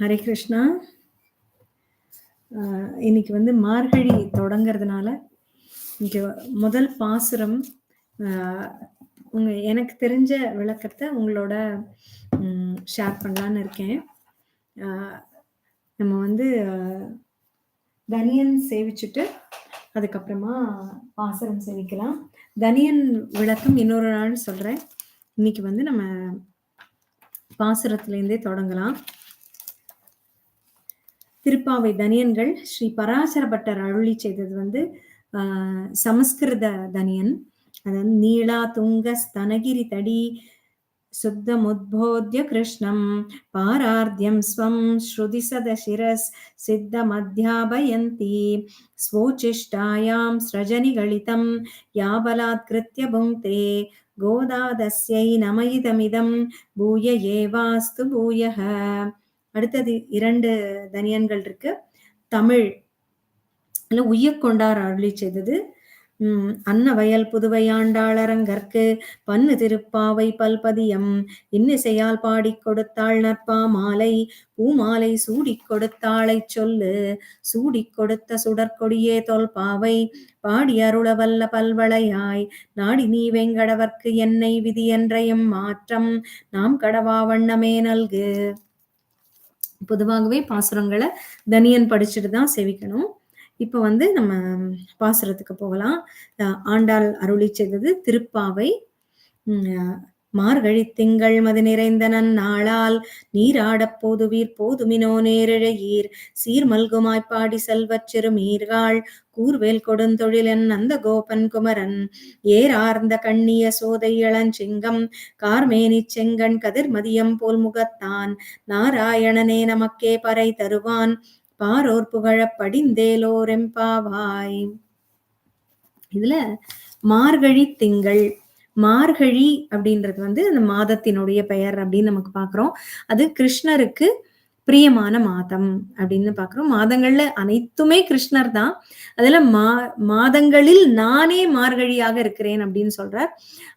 ஹரே கிருஷ்ணா. இன்னைக்கு வந்து மார்கழி தொடங்குறதுனால, இன்னைக்கு முதல் பாசுரம் உங்க எனக்கு தெரிஞ்ச விளக்கத்தை உங்களோட ஷேர் பண்ணலான்னு இருக்கேன். நம்ம வந்து தனியன் சேவிச்சுட்டு, அதுக்கப்புறமா பாசுரம் சேவிக்கலாம். தனியன் விளக்கம் இன்னொரு நாள் சொல்றேன். இன்னைக்கு வந்து நம்ம பாசுரத்துலேருந்தே தொடங்கலாம். திருப்பாவை தனியன்கள் ஸ்ரீ பராசர பட்டர் அருளி செய்தது வந்து சமஸ்கிருத தனியன். அதாவது நீளா துங்க ஸ்தனகிரி தடி சுத்தமுத்போத்ய கிருஷ்ணம் பாரார்த்தியம் ஸ்வம் ஸ்ருதி சதசிரஸ் சித்தமத்யாபயந்தி ஸ்வோச்சிஷ்டாயாம் ஸ்ரஜனிகளிதம் யாபலாத்கிருத்ய புங்க்தே கோதாதஸ்யை நமயிதமிதம் பூய ஏவாஸ்து பூயः அடுத்தது இரண்டு தனியன்கள் இருக்கு. தமிழ் உயிர் கொண்டார் அருளி செய்தது. உம் அன்னவயல் புதுவையாண்டாளரங்கற்கு பன்னு திருப்பாவை பல்பதியம். இன்னிசையால் பாடிக் கொடுத்தாள் நற்பா மாலை பூமாலை சூடிக் கொடுத்தாளைச் சொல்லு. சூடிக் கொடுத்த சுடற்கொடியே தொல்பாவை பாடி அருளவல்ல பல்வளையாய். நாடி நீ வெங்கடவர்க்கு என்னை விதி என்றையும் மாற்றம். நாம் கடவா வண்ணமே நல்கு. பொதுவாகவே பாசுரங்களை தனியன் படிச்சுட்டு தான் செவிக்கணும். இப்போ வந்து நம்ம பாசுரத்துக்கு போகலாம். ஆண்டாள் அருளி செய்தது திருப்பாவை. உம் மார்கழி திங்கள் மது நிறைந்த நன்னாளால் நீராடப் போதுவீர் போதுமினோ நேரிழையீர். சீர்மல்குமாய்ப்பாடி செல்வச் சிறுமீர்காள் கூர்வேல் கொடுந்தொழிலன் அந்த கோபன் குமரன். ஏரார்ந்த கண்ணிய சோதை இளஞ்சிங்கம் கார்மேனி செங்கண் கதிர்மதியம் போல் முகத்தான். நாராயணனே நமக்கே பறை தருவான் பாரோர் புகழப் படிந்தேலோரெம்பாவாய் இதுல மார்கழி திங்கள் மார்கழி அப்படின்றது வந்து அந்த மாதத்தினுடைய பெயர் அப்படின்னு நமக்கு பார்க்குறோம். அது கிருஷ்ணருக்கு பிரியமான மாதம் அப்படின்னு பாக்குறோம் மாதங்கள்ல அனைத்துமே கிருஷ்ணர் தான். அதுல மா மாதங்களில் நானே மார்கழியாக இருக்கிறேன் அப்படின்னு சொல்றார்.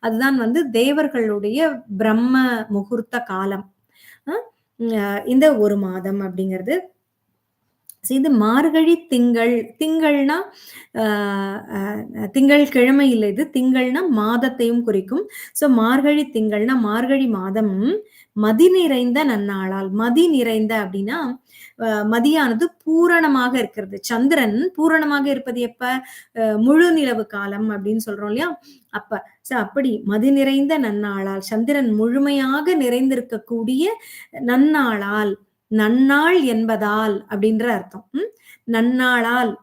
அதுதான் வந்து தேவர்களுடைய பிரம்ம முகூர்த்த காலம். இந்த ஒரு மாதம் அப்படிங்கிறது. இது மார்கழி திங்கள் திங்கள்னா ஆஹ் திங்கள் கிழமை இல்லை இது திங்கள்னா மாதத்தையும் குறிக்கும். சோ மார்கழி திங்கள்னா மார்கழி மாதம் மதி நிறைந்த நன்னாளால். மதி நிறைந்த அப்படின்னா மதியானது பூரணமாக இருக்கிறது. சந்திரன் பூரணமாக இருப்பது எப்ப? முழு நிலவு காலம் அப்படின்னு சொல்றோம் இல்லையா? அப்ப சோ அப்படி மதி நிறைந்த நன்னாளால் சந்திரன் முழுமையாக நிறைந்திருக்கக்கூடிய நன்னாளால் நன்னாள் என்பதால் அப்படின்ற அர்த்தம். நன்னாளால்.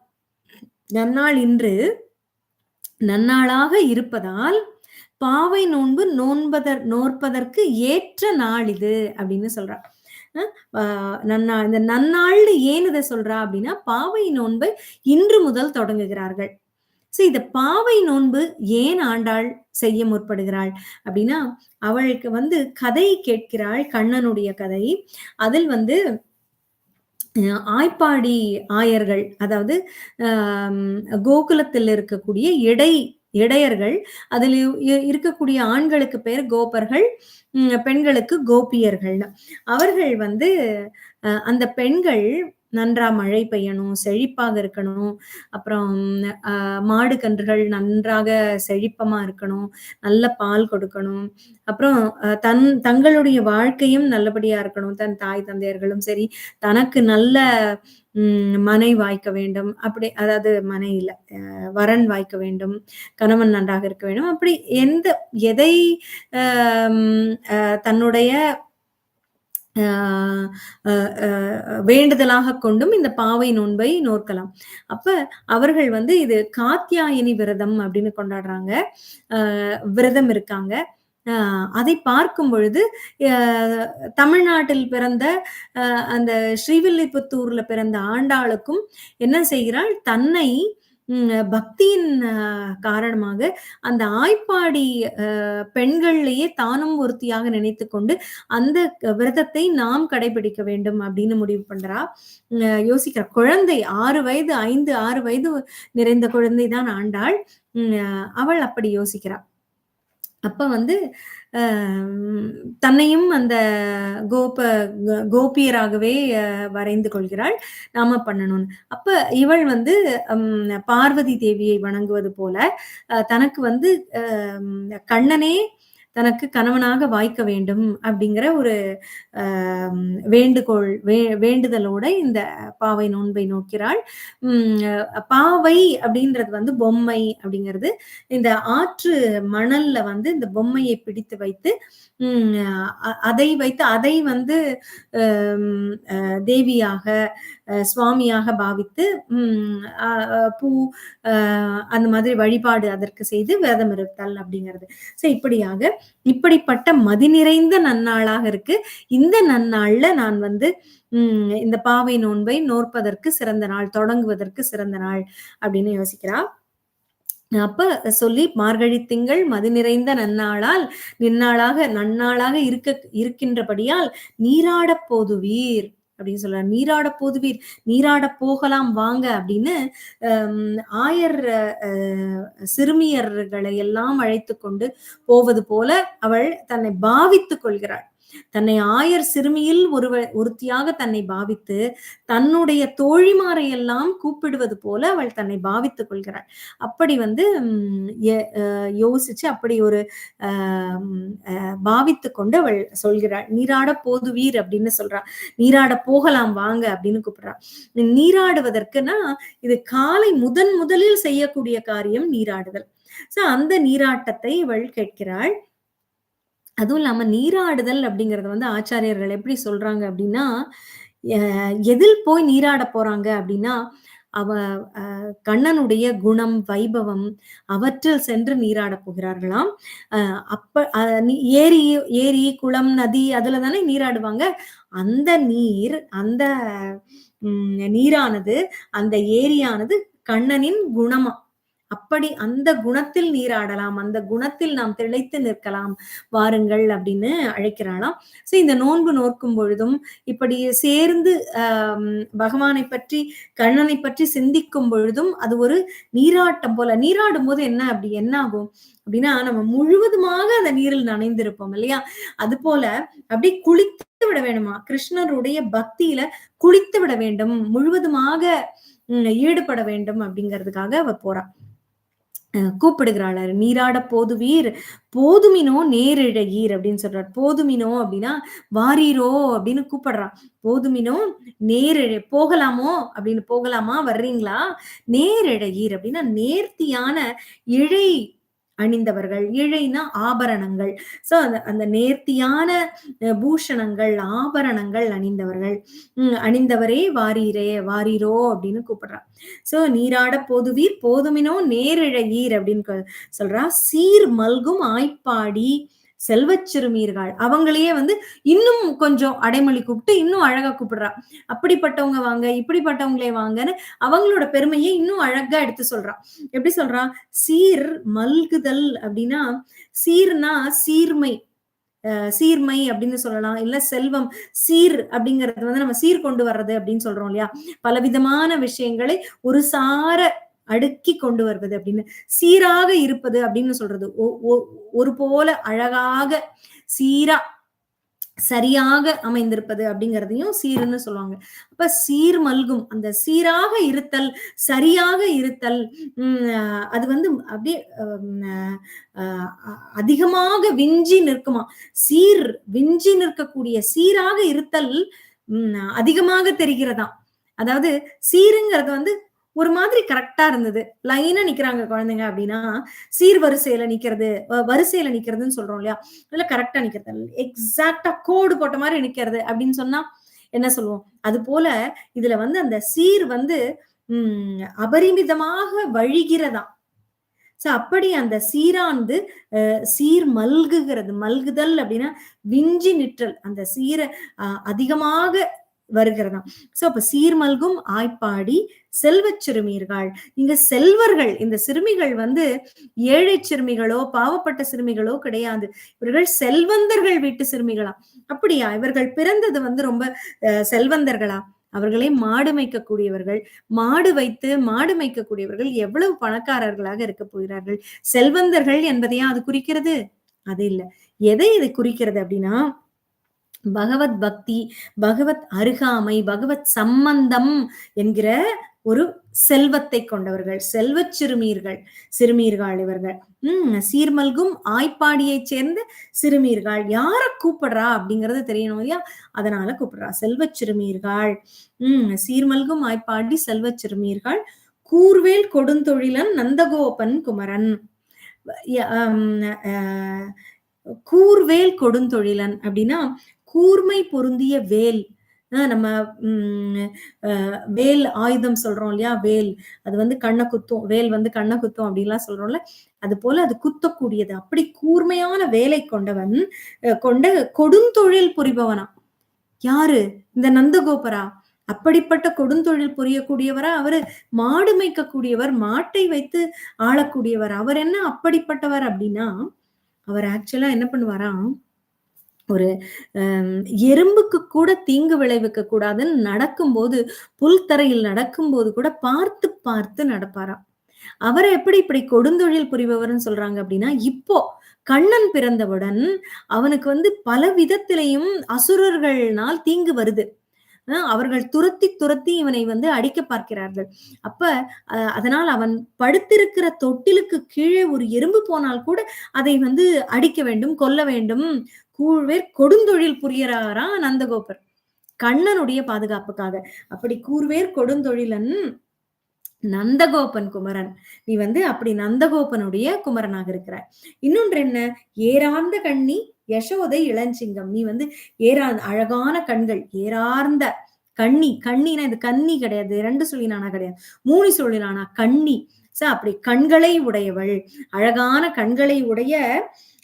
நன்னாள் இன்று நன்னாளாக இருப்பதால் பாவை நோன்பு நோன்பதற் நோற்பதற்கு ஏற்ற நாள் இது அப்படின்னு சொல்றா. அஹ் நன்னா இந்த நன்னாள்னு ஏன் இதை சொல்றா அப்படின்னா பாவை நோன்பை இன்று முதல் தொடங்குகிறார்கள். ஸோ இந்த பாவை நோன்பு ஏன் ஆண்டாள் செய்ய முற்படுகிறாள்? அப்படின்னா அவளுக்கு வந்து கதை கேட்கிறாள் கண்ணனுடைய கதை. அதில் வந்து ஆய்ப்பாடி ஆயர்கள் அதாவது கோகுலத்தில் இருக்கக்கூடிய இடை இடையர்கள் அதில் இ- இருக்கக்கூடிய ஆண்களுக்கு பேர் கோபர்கள் பெண்களுக்கு கோபியர்கள். அவர்கள் வந்து அந்த பெண்கள் நன்றா மழை பெய்யணும் செழிப்பாக இருக்கணும். அப்புறம் ஆஹ், மாடு கன்றுகள் நன்றாக செழிப்பமா இருக்கணும். நல்ல பால் கொடுக்கணும். அப்புறம் அஹ், தன் தங்களுடைய வாழ்க்கையும் நல்லபடியா இருக்கணும். தன் தாய் தந்தையர்களும் சரி தனக்கு நல்ல உம் மனை வாய்க்க வேண்டும். அப்படி அதாவது மனை இல்ல அஹ் வரன் வாய்க்க வேண்டும். கணவன் நன்றாக இருக்க வேண்டும். அப்படி எந்த எதை அஹ் தன்னுடைய வேண்டுதலாக கொண்டும் இந்த பாவை நோன்பை நோக்கலாம் அப்ப அவர்கள் வந்து இது காத்தியாயினி விரதம் அப்படின்னு கொண்டாடுறாங்க. ஆஹ் விரதம் இருக்காங்க. ஆஹ் அதை பார்க்கும் பொழுது ஆஹ் தமிழ்நாட்டில் பிறந்த அந்த ஸ்ரீவில்லிபுத்தூர்ல பிறந்த ஆண்டாளுக்கும் என்ன செய்கிறாள்? தன்னை பக்தியின் காரணமாக அந்த ஆய்ப்பாடி ஆஹ் பெண்கள்லயே தானும் ஒருத்தியாக நினைத்து கொண்டு அந்த விரதத்தை நாம் கடைபிடிக்க வேண்டும் அப்படின்னு முடிவு பண்றா. யோசிக்கிற குழந்தை ஆறு வயது ஐந்து ஆறு வயது நிறைந்த குழந்தை தான் ஆண்டாள் உம் அவள் அப்படி யோசிக்கிறாள் அப்ப வந்து தன்னையும் அந்த கோப கோபியராகவே வரைந்து கொள்கிறாள். நாம பண்ணணும்னு. அப்ப இவள் வந்து பார்வதி தேவியை வணங்குவது போல, தனக்கு வந்து கண்ணனே தனக்கு கணவனாக வாய்க்க வேண்டும் அப்படிங்கிற ஒரு வேண்டுகோள் வே வேண்டுதலோட இந்த பாவை நோன்பை நோக்கிறாள். பாவை அப்படின்றது வந்து பொம்மை அப்படிங்கிறது, இந்த ஆற்று மணல்ல வந்து இந்த பொம்மையை பிடித்து வைத்து, அ அதை வைத்து அதை வந்து தேவியாக, சுவாமியாக பாவித்து, பூ அந்த மாதிரி வழிபாடு அதற்கு செய்து விரதம் இருத்தல் அப்படிங்கிறது. ஸோ இப்படியாக இப்படிப்பட்ட மதி நிறைந்த நன்னாளாக இருக்கு. இந்த நன்னாள்ல நான் வந்து உம் இந்த பாவை நோன்பை நோற்பதற்கு சிறந்த நாள், தொடங்குவதற்கு சிறந்த நாள் அப்படின்னு யோசிக்கிறா. அப்ப சொல்லி மார்கழி திங்கள் மதி நிறைந்த நன்னாளால் நின்னாளாக நன்னாளாக இருக்க இருக்கின்றபடியால் நீராடப் போதுவீர் அப்படின்னு சொல்றாரு நீராட போதுவீர், நீராடப் போகலாம் வாங்க அப்படின்னு ஆயர் சிறுமியர்களை எல்லாம் அழைத்துக் கொண்டு போவது போல அவள் தன்னை பாவித்துக் கொள்கிறாள். தன்னை ஆயர் சிறுமியில் ஒருவ ஒருத்தியாக தன்னை பாவித்து, தன்னுடைய தோழிமாரை எல்லாம் கூப்பிடுவது போல அவள் தன்னை பாவித்துக் கொள்கிறாள். அப்படி வந்து யோசிச்சு அப்படி ஒரு பாவித்து பாவித்துக் கொண்டு அவள் சொல்கிறாள். "நீராடப் போதுவீர்" அப்படின்னு சொல்றா. "நீராடப் போகலாம் வாங்க" அப்படின்னு கூப்பிடுறா. நீராடுவதற்குன்னா, இது காலை முதன் முதலில் செய்யக்கூடிய காரியம் நீராடுதல். சோ அந்த நீராட்டத்தை இவள் கேட்கிறாள். அதுவும் இல்லாம நீராடுதல் அப்படிங்கறத வந்து ஆச்சாரியர்கள் எப்படி சொல்றாங்க அப்படின்னா, எதில் போய் நீராட போறாங்க அப்படின்னா, அவ கண்ணனுடைய குணம், வைபவம் அவற்றில் சென்று நீராடப் போகிறார்களாம். அ அப்ப ஏரி ஏரி, குளம், நதி அதுல தானே நீராடுவாங்க. அந்த நீர் அந்த நீரானது, அந்த ஏரியானது கண்ணனின் குணமா. அப்படி அந்த குணத்தில் நீராடலாம். அந்த குணத்தில் நாம் திளைத்து நிற்கலாம். வாருங்கள் அப்படின்னு அழைக்கிறாளாம். ஸோ இந்த நோன்பு நோக்கும் பொழுதும், இப்படி சேர்ந்து பகவானை பற்றி, கண்ணனை பற்றி சிந்திக்கும் பொழுதும், அது ஒரு நீராட்டம் போல. நீராடும் போது என்ன அப்படி என்ன ஆகும்? அப்படின்னா, நம்ம முழுவதுமாக அந்த நீரில் நனைந்திருப்போம் இல்லையா? அது போல அப்படியே குளித்து விட வேணுமா? கிருஷ்ணருடைய பக்தியில குளித்து விட வேண்டும். முழுவதுமாக ஈடுபட வேண்டும் அப்படிங்கிறதுக்காக அவ போறா. கூப்பிடுகிறாளர் நீராட போதுவீர், போதுமினோ நேரிழகீர் அப்படின்னு சொல்றார். போதுமினோ அப்படின்னா, "வாரீரோ" அப்படின்னு கூப்பிடுறான் போதுமினோ நேரிழ போகலாமோ அப்படின்னு போகலாமா? வர்றீங்களா? நேரிழகீர் அப்படின்னா நேர்த்தியான இழை அணிந்தவர்கள். இழைனா ஆபரணங்கள். சோ அந்த அந்த நேர்த்தியான பூஷணங்கள், ஆபரணங்கள் அணிந்தவர்கள். அணிந்தவரே வாரீரே, வாரீரோ அப்படின்னு கூப்பிடுறா. சோ நீராட போதுவீர், போதுமினோ நேரிழையீர் அப்படின்னு சொல்றா. சீர் மல்கும் ஆய்ப்பாடி செல்வச்சிறுமியர்கள் அவங்களையே வந்து இன்னும் கொஞ்சம் அடைமொழி கூப்பிட்டு இன்னும் அழகா கூப்பிடுறா. அப்படிப்பட்டவங்க வாங்க, இப்படிப்பட்டவங்களே வாங்கன்னு அவங்களோட பெருமையை இன்னும் அழகா எடுத்து சொல்றான் எப்படி சொல்றான் சீர் மல்குதல் அப்படின்னா, சீர்னா சீர்மை. சீர்மை அப்படின்னு சொல்லலாம். இல்ல செல்வம். சீர் அப்படிங்கறது வந்து நம்ம சீர் கொண்டு வர்றது அப்படின்னு சொல்றோம் இல்லையா? பலவிதமான விஷயங்களை ஒரு சார அடுக்கி கொண்டு வருவது அப்படின்னு. சீராக இருப்பது அப்படின்னு சொல்றது. ஒ ஒ ஒரு போல அழகாக, சீரா சரியாக அமைந்திருப்பது அப்படிங்கிறதையும் சீருன்னு சொல்லுவாங்க. அப்ப சீர் மல்கும். அந்த சீராக இருத்தல், சரியாக இருத்தல், அது வந்து அப்படியே அ அதிகமாக விஞ்சி நிற்குமாம். சீர் விஞ்சி நிற்கக்கூடிய சீராக இருத்தல் அதிகமாக தெரிகிறதா அதாவது சீருங்கிறது வந்து ஒரு மாதிரி கரெக்டா இருந்தது. லைனா நிக்கிறாங்க குழந்தைங்க அப்படின்னா, சீர் வரிசையில நிக்கிறது, வ வரிசையில நிக்கிறதுன்னு சொல்றோம் இல்லையா? இல்ல கரெக்டா நிக்கிறது. எக்ஸாக்ட்டா கோடு போட்ட மாதிரி நிக்கிறது அப்படின்னு சொன்னா என்ன சொல்லுவோம்? அது போல இதுல வந்து அந்த சீர் வந்து உம் அபரிமிதமாக வழிகிறதாம். சோ அப்படி அந்த சீரானது சீர் மல்குகிறது. மல்குதல் அப்படின்னா விஞ்சி நிற்றல். அந்த சீரை அதிகமாக வருகிறதாம். சோ அப்ப சீர்மல்கும் ஆய்ப்பாடி செல்வச் சிறுமியர்கள் இங்க செல்வர்கள் இந்த சிறுமிகள் வந்து ஏழை சிறுமிகளோ, பாவப்பட்ட சிறுமிகளோ கிடையாது. இவர்கள் செல்வந்தர்கள் வீட்டு சிறுமிகளா அப்படியா? இவர்கள் பிறந்தது வந்து ரொம்ப செல்வந்தர்களா? அவர்களே மாடு மேய்க்கக்கூடியவர்கள். மாடு வைத்து மாடு மேய்க்கக்கூடியவர்கள் எவ்வளவு பணக்காரர்களாக இருக்க போகிறார்கள்? செல்வந்தர்கள் என்பதையா அது குறிக்கிறது? அது இல்ல. எதை இது குறிக்கிறது அப்படின்னா, பகவத் பக்தி, பகவத் அருகாமை, பகவத் சம்பந்தம் என்கிற ஒரு செல்வத்தை கொண்டவர்கள். செல்வ சிறுமீர்கள். சிறுமீர்கள் இவர்கள். உம் சீர்மல்கும் ஆய்ப்பாடியை சேர்ந்த சிறுமீர்கள். யார கூப்பிடுறா அப்படிங்கறது தெரியணும் இல்லையா? அதனால கூப்பிடுறா. செல்வ சிறுமீர்கள். உம் சீர்மல்கும் ஆய்ப்பாடி செல்வ சிறுமீர்கள். கூர்வேல் கொடுந்தொழிலன் நந்தகோபன் குமரன். கூர்வேல் கொடுந்தொழிலன் அப்படின்னா, கூர்மை பொருந்திய வேல். நம்ம வேல் ஆயுதம் சொல்றோம் இல்லையா? வேல். அது வந்து கண்ணை குத்தும். வேல் வந்து கண்ணை குத்தும் அப்படின்லாம் சொல்றோம்ல. அதுபோல அது குத்தக்கூடியது. அப்படி கூர்மையான வேலை கொண்டவன், கொண்ட கொடுந்தொழில் புரிபவனா யாரு? இந்த நந்தகோபரா? அப்படிப்பட்ட கொடுந்தொழில் புரியக்கூடியவரா? அவரு மாடு மேய்க்கக்கூடியவர். மாட்டை வைத்து ஆளக்கூடியவர். அவர் என்ன அப்படிப்பட்டவர் அப்படின்னா, அவர் ஆக்சுவலா என்ன பண்ணுவாராம், ஒரு எறும்புக்கு கூட தீங்கு விளைவிக்க கூடாதுன்னு நடக்கும்போது, புல்தரையில் நடக்கும்போது கூட பார்த்து பார்த்து நடப்பாராம். அவரை எப்படி இப்படி கொடுந்தொழில் புரிபவர்னு சொல்றாங்க அப்படின்னா, இப்போ கண்ணன் பிறந்தவுடன் அவனுக்கு வந்து பல விதத்திலயும் அசுரர்கள்னால் தீங்கு வருது. அவர்கள் துரத்தி துரத்தி இவனை வந்து அடிக்க பார்க்கிறார்கள். அப்ப அதனால் அவன் படுத்திருக்கிற தொட்டிலுக்கு கீழே ஒரு எறும்பு போனால் கூட அதை வந்து அடிக்க வேண்டும், கொல்ல வேண்டும். கூழ்வேர் கொடுந்தொழில் புரியறாராம் நந்தகோபர். கண்ணனுடைய பாதுகாப்புக்காக. அப்படி கூர்வேர் கொடுந்தொழிலன் நந்தகோபன் குமரன். நீ வந்து அப்படி நந்தகோபனுடைய குமரனாக இருக்கிறாய். இன்னொன்று என்ன? ஏறார்ந்த கண்ணி யசோதை இளஞ்சிங்கம். நீ வந்து ஏறா அழகான கண்கள், ஏறார்ந்த கண்ணி. கண்ணினா இது கண்ணி கிடையாது. ரெண்டு சொல்லினானா கிடையாது. மூணு சொல்லினானா கண்ணி. சோ அப்படி கண்களை உடையவள். அழகான கண்களை உடைய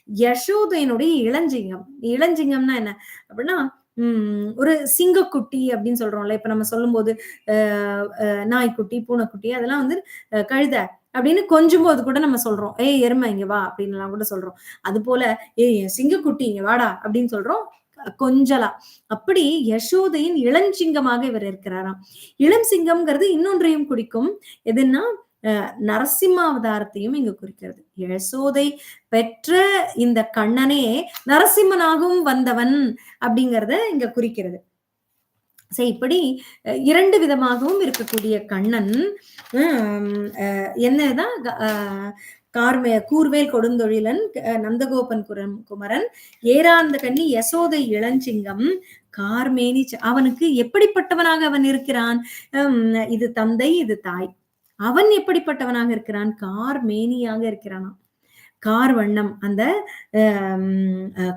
யசோதையினுடைய இளஞ்சிங்கம். இளஞ்சிங்கம்னா என்ன? அப்படின்னா, உம் ஒரு சிங்கக்குட்டி அப்படின்னு சொல்றோம்ல. இப்ப நம்ம சொல்லும் போது அஹ் நாய்க்குட்டி, பூனைக்குட்டி அதெல்லாம் வந்து கழுத அப்படின்னு கொஞ்சும்போது கூட நம்ம சொல்றோம். "ஏய் எருமை இங்க வா" அப்படின்லாம் கூட சொல்றோம். அது போல "ஏய் சிங்கக்குட்டி இங்க வாடா" அப்படின்னு சொல்றோம். கொஞ்சலா. அப்படி யசோதையின் இளஞ்சிங்கமாக இவர் இருக்கிறாராம். இளம் சிங்கம்ங்கிறது இன்னொன்றையும் குடிக்கும் எதுன்னா, நரசிம்ம அவதாரத்தையும் இங்கு குறிக்கிறது. யசோதை பெற்ற இந்த கண்ணனே நரசிம்மனாகவும் வந்தவன் அப்படிங்கிறத இங்க குறிக்கிறது. சரி இப்படி இரண்டு விதமாகவும் இருக்கக்கூடிய கண்ணன், என்னதான் கார்மே கூர்வேல் கொடுந்தொழிலன், நந்தகோபன் குரம் குமரன், ஏராந்த கண்ணி யசோதை இளஞ்சிங்கம், கார்மேனி அவனுக்கு எப்படிப்பட்டவனாக அவன் இருக்கிறான்? இது தந்தை, இது தாய். அவன் எப்படிப்பட்டவனாக இருக்கிறான்? கார் மேனியாக இருக்கிறானா கார் வண்ணம். அந்த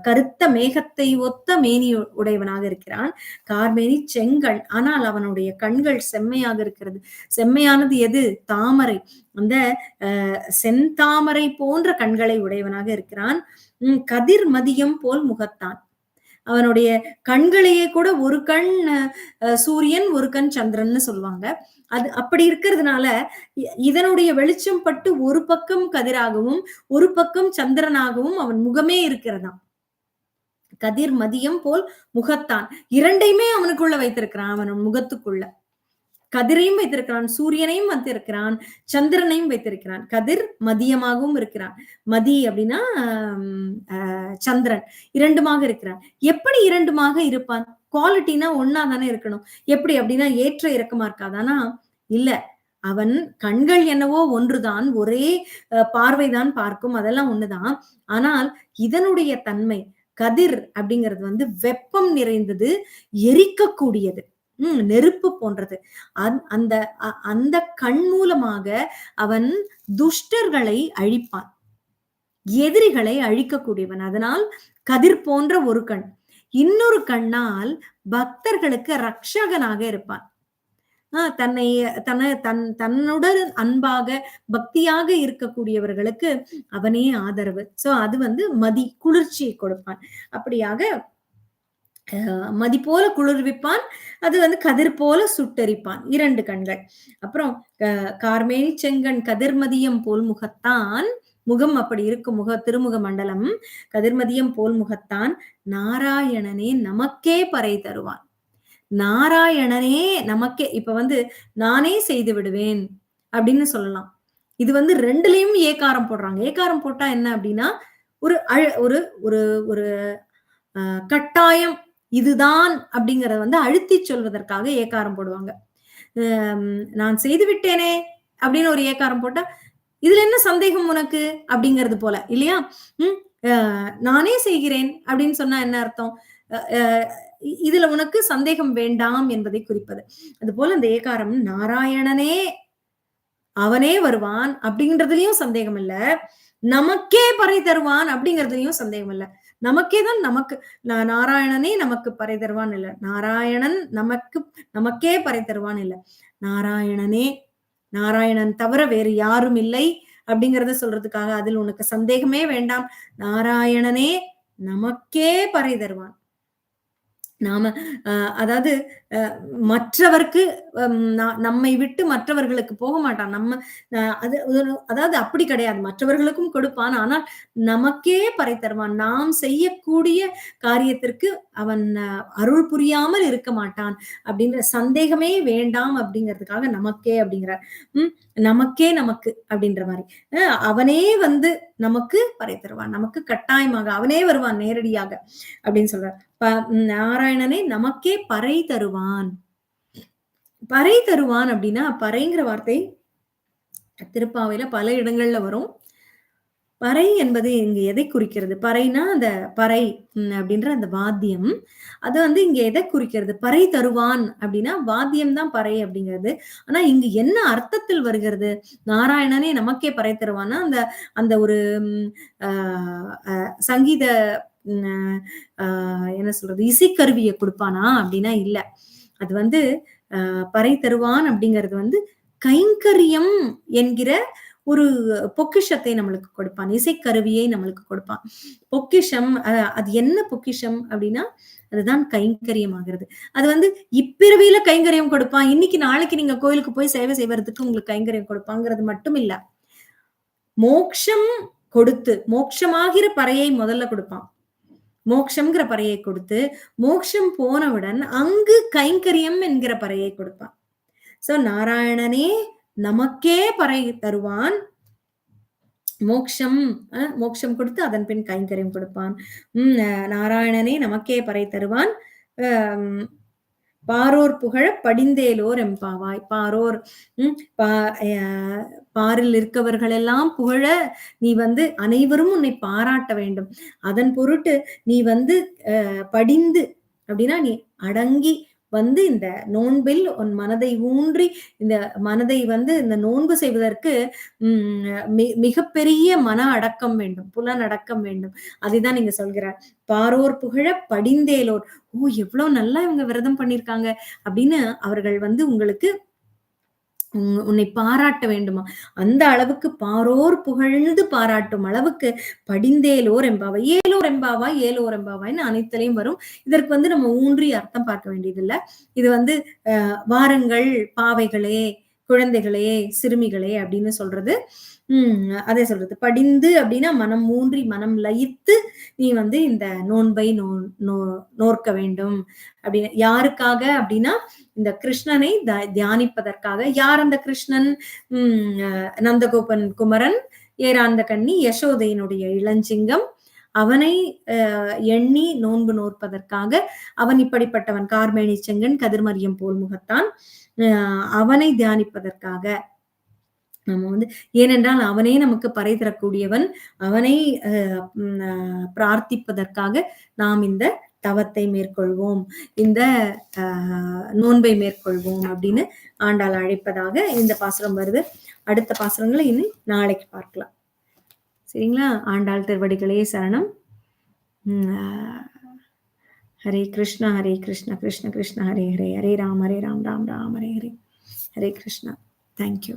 கருத்த மேகத்தை ஒத்த மேனி உடையவனாக இருக்கிறான். கார்மேனி செங்கண். ஆனால் அவனுடைய கண்கள் செம்மையாக இருக்கிறது. செம்மையானது எது? தாமரை. அந்த செந்தாமரை போன்ற கண்களை உடையவனாக இருக்கிறான். கதிர் மதியம் போல் முகத்தான். அவனுடைய கண்களையே கூட ஒரு கண் சூரியன், ஒரு கண் சந்திரன்னு சொல்லுவாங்க. அது அப்படி இருக்கிறதுனால, இதனுடைய வெளிச்சம் பட்டு ஒரு பக்கம் கதிராகவும், ஒரு பக்கம் சந்திரனாகவும் அவன் முகமே இருக்கிறதாம். கதிர் மதியம் போல் முகத்தான். இரண்டையுமே அவனுக்குள்ள வைத்திருக்கிறான். அவன் முகத்துக்குள்ள. கதிரையும் வைத்திருக்கிறான், சூரியனையும் வைத்திருக்கிறான், சந்திரனையும் வைத்திருக்கிறான். கதிர் மதியமாகவும் இருக்கிறான். மதி அப்படின்னா சந்திரன். இரண்டுமாக இருக்கிறான். எப்படி இரண்டுமாக இருப்பான்? குவாலிட்டினா ஒன்னா தானே இருக்கணும். எப்படி அப்படின்னா ஏற்ற இறக்கமா இருக்காதானா? இல்ல. அவன் கண்கள் என்னவோ ஒன்றுதான். ஒரே பார்வைதான் பார்க்கும். அதெல்லாம் ஒண்ணுதான். ஆனால் இதனுடைய தன்மை, கதிர் அப்படிங்கிறது வந்து வெப்பம் நிறைந்தது, எரிக்கக்கூடியது. உம் நெருப்பு போன்றது. அந் அந்த அ அந்த கண் மூலமாக அவன் துஷ்டர்களை அழிப்பான். எதிரிகளை அழிக்கக்கூடியவன். அதனால் கதிர் போன்ற ஒரு கண். இன்னொரு கண்ணால் பக்தர்களுக்கு ரக்ஷகனாக இருப்பான். ஆஹ் தன்னை தன்னை தன் தன்னுடன் அன்பாக, பக்தியாக இருக்கக்கூடியவர்களுக்கு அவனே ஆதரவு. சோ அது வந்து மதி, குளிர்ச்சியை கொடுப்பான். அப்படியாக மதி போல குளிர்விப்பான். அது வந்து கதிர் போல சுட்டெரிப்பான். இரண்டு கண்கள். அப்புறம் அ கார்மேனி செங்கண் கதிர்மதியம் போல் முகத்தான். முகம் அப்படி இருக்கும். முக திருமுக மண்டலம். கதிர்மதியம் போல் முகத்தான். நாராயணனே நமக்கே பறை தருவான். நாராயணனே நமக்கே இப்ப வந்து நானே செய்து விடுவேன் அப்படின்னு சொல்லலாம். இது வந்து ரெண்டுலயும் ஏகாரம் போடுறாங்க. ஏகாரம் போட்டா என்ன அப்படின்னா, ஒரு ஒரு ஒரு ஒரு கட்டாயம் இதுதான் அப்படிங்கறத வந்து அழுத்தி சொல்வதற்காக ஏக்காரம் போடுவாங்க. நான் செய்து விட்டேனே அப்படின்னு ஒரு ஏக்காரம் போட்டா இதுல என்ன சந்தேகம் உனக்கு? அப்படிங்கிறது போல இல்லையா? உம் நானே செய்கிறேன் அப்படின்னு சொன்னா என்ன அர்த்தம்? இதுல உனக்கு சந்தேகம் வேண்டாம் என்பதை குறிப்பது. அது போல இந்த ஏகாரம் நாராயணனே அவனே வருவான் அப்படின்றதுலயும் சந்தேகம் இல்ல. நமக்கே பறை தருவான் அப்படிங்கறதுலயும் சந்தேகம் இல்லை. நமக்கே தான் நமக்கு நாராயணனே நமக்கு பறை தருவான் இல்ல. நாராயணன் நமக்கு நமக்கே பறை தருவான் இல்ல. நாராயணனே நாராயணன் தவிர வேறு யாரும் இல்லை அப்படிங்கறத சொல்றதுக்காக அதில் உனக்கு சந்தேகமே வேண்டாம். நாராயணனே நமக்கே பறை தருவான். நாம அதாவது மற்றவர்க்கு நம்மை விட்டு மற்றவர்களுக்கு போக மாட்டான். நம்ம அது அதாவது அப்படி கிடையாது. மற்றவர்களுக்கும் கொடுப்பான். ஆனால் நமக்கே பறை தருவான். நாம் செய்யக்கூடிய காரியத்திற்கு அவன் அருள் புரியாமல் இருக்க மாட்டான் அப்படிங்கிற சந்தேகமே வேண்டாம் அப்படிங்கிறதுக்காக நமக்கே அப்படிங்கிறார். உம் நமக்கே நமக்கு அப்படின்ற மாதிரி. அவனே வந்து நமக்கு பறை தருவான். நமக்கு கட்டாயமாக அவனே வருவான் நேரடியாக அப்படின்னு சொல்றார். நாராயணனே நமக்கே பறை தருவான். பறை தருவான் அப்படின்னா பறைங்கிற வார்த்தை திருப்பாவையில பல இடங்கள்ல வரும். பறை என்பது இங்க எதை குறிக்கிறது? பறைனா அந்த பறை அப்படின்ற அந்த வாத்தியம். அது வந்து இங்க எதை குறிக்கிறது? பறை தருவான் அப்படின்னா வாத்தியம் தான் பறை அப்படிங்கிறது. ஆனா இங்க என்ன அர்த்தத்தில் வருகிறது? நாராயணனே நமக்கே பறை தருவான்னா அந்த அந்த ஒரு சங்கீத என்ன சொல்றது இசைக்கருவியை கொடுப்பானா அப்படின்னா இல்ல. அது வந்து பறை தருவான் அப்படிங்கிறது வந்து கைங்கரியம் என்கிற ஒரு பொக்கிஷத்தை நம்மளுக்கு கொடுப்பான். இசைக்கருவியை நம்மளுக்கு கொடுப்பான். பொக்கிஷம் அது என்ன பொக்கிஷம் அப்படின்னா அதுதான் கைங்கரியம் ஆகிறது. அது வந்து இப்பிறவியில கைங்கரியம் கொடுப்பான். இன்னைக்கு நாளைக்கு நீங்க கோயிலுக்கு போய் சேவை செய்வதற்கு உங்களுக்கு கைங்கரியம் கொடுப்பாங்கிறது மட்டும் இல்ல மோக்ஷம் கொடுத்து மோட்சமாகிற பறையை முதல்ல கொடுப்பான். மோக்ஷம்ங்கிற பறையை கொடுத்து மோக்ஷம் போனவுடன் அங்கு கைங்கரியம் என்கிற பறையை கொடுப்பான். சோ நாராயணனே நமக்கே பறை தருவான். மோக்ஷம் மோக்ஷம் கொடுத்து அதன் பின் கைங்கரியம் கொடுப்பான். உம் நாராயணனே நமக்கே பறை தருவான். பாரோர் புகழ படிந்தேலோர் எம்பாவாய். பாரோர் உம் பாரில் இருக்கவர்கள் எல்லாம் புகழ நீ வந்து அனைவரும் உன்னை பாராட்ட வேண்டும். அதன் பொருட்டு நீ வந்து படிந்து அப்படின்னா நீ அடங்கி வந்து இந்த நோன்பில் உன் மனதை ஊன்றி இந்த மனதை வந்து இந்த நோன்பு செய்வதற்கு உம் மிகப்பெரிய மன அடக்கம் வேண்டும் புலன் அடக்கம் வேண்டும். அதைதான் நீங்க சொல்கிறார் பாரோர் புகழ படிந்தேலோர். ஓ எவ்வளவு நல்லா இவங்க விரதம் பண்ணிருக்காங்க அப்படின்னு அவர்கள் வந்து உங்களுக்கு உன்னை பாராட்ட வேண்டுமா? அந்த அளவுக்கு பாரோர் புகழ்ந்து பாராட்டும் அளவுக்கு படிந்தேலோர் எம்பாவா ஏலோர் எம்பாவா ஏலோர் எம்பாவாய்னு அனைத்திலையும் வரும். இதற்கு வந்து நம்ம ஊன்றி அர்த்தம் பார்க்க வேண்டியதில்லை. இது வந்து வாரங்கள் பாவைகளே குழந்தைகளே சிறுமிகளே அப்படின்னு சொல்றது. உம் அதே சொல்றது. படிந்து அப்படின்னா மனம் மூன்றி மனம் லயித்து நீ வந்து இந்த நோன்பை நோ நோ நோர்க்க வேண்டும். அப்படின்னு யாருக்காக அப்படின்னா இந்த கிருஷ்ணனை த தியானிப்பதற்காக. யார் அந்த கிருஷ்ணன்? உம் நந்தகோபன் குமரன் ஏராந்த கண்ணி யசோதையினுடைய இளஞ்சிங்கம். அவனை எண்ணி நோன்பு நோற்பதற்காக அவன் இப்படிப்பட்டவன். கார்மேனி செங்கன் கதிர்மரியம் போல் முகத்தான். அவனை தியானிப்பதற்காக. நம்ம வந்து ஏனென்றால் அவனே நமக்கு பறை தரக்கூடியவன். அவனை பிரார்த்திப்பதற்காக நாம் இந்த தவத்தை மேற்கொள்வோம். இந்த நோன்பை மேற்கொள்வோம் அப்படின்னு ஆண்டாள் அழைப்பதாக இந்த பாசுரம் வருது. அடுத்த பாசுரங்களை இனி நாளைக்கு பார்க்கலாம். சரிங்களா? ஆண்டாள் திருவடிகளே சரணம். Hare Krishna Hare Krishna Krishna Krishna Hare Hare Hare Ram Hare Ram Ram Ram Hare Hare Hare Krishna thank you